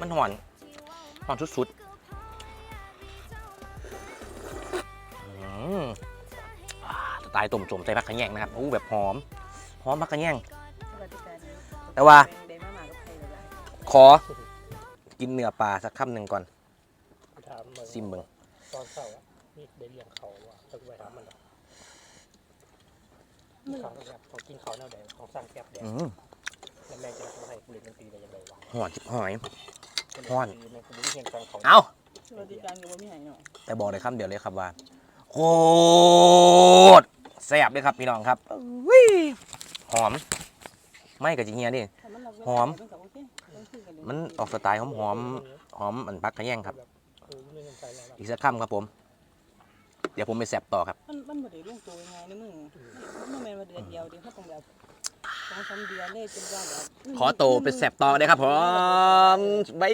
มันหอนหอนสุดๆอืมอ่าสไตล์ต้มจมใส่ผักขะแยงนะครับอู้แบบหอม หอมผักขะแยง แต่ว่าได้มาหมากับใครเลยได้ขอ กินเนื้อปลาสักคำหนึ่งก่อนถามมึงซิมเบิงตอนเช้าอะมีได้เลี้ยงเขาว่ะจะไปถามมันหรอกเขาแบบเขากินเขาแนวแดงของสร้างแคบแดงอืมแล้วแม่จะมาให้กูเล่นดนตรีได้ยังไงวะหอนจิบหอย ฮ้อนแม่กูไม่เพียงฟังเขาเอาสวัสดิการก็บ่มีให้เนาะแต่บอกเลยคำเดียวเลยครับว่าโคตรแซ่บเลยครับพี่น้องครับอุ้ยหอม ไม่กับจิเฮียดิ ถ้ามันรับเวลาหอม นก็โอเคมันคือกันเลยมันออกสไตล์หอมหอมๆหอมอันพักขะแยงครับเออไม่เงินใจแล้วอีกสักคำครับผม เดี๋ยวผมไปแซ่บต่อครับ มันมันบ่ได้ลงตัวยังไงในมึงมันบ่แม่นว่าเดือนเดียวเดิเขาต้องแบบสองสามเดือนเลยจนว่าแบบ ขอโตวไปแซ่บต่อได้ครับผมบ๊าย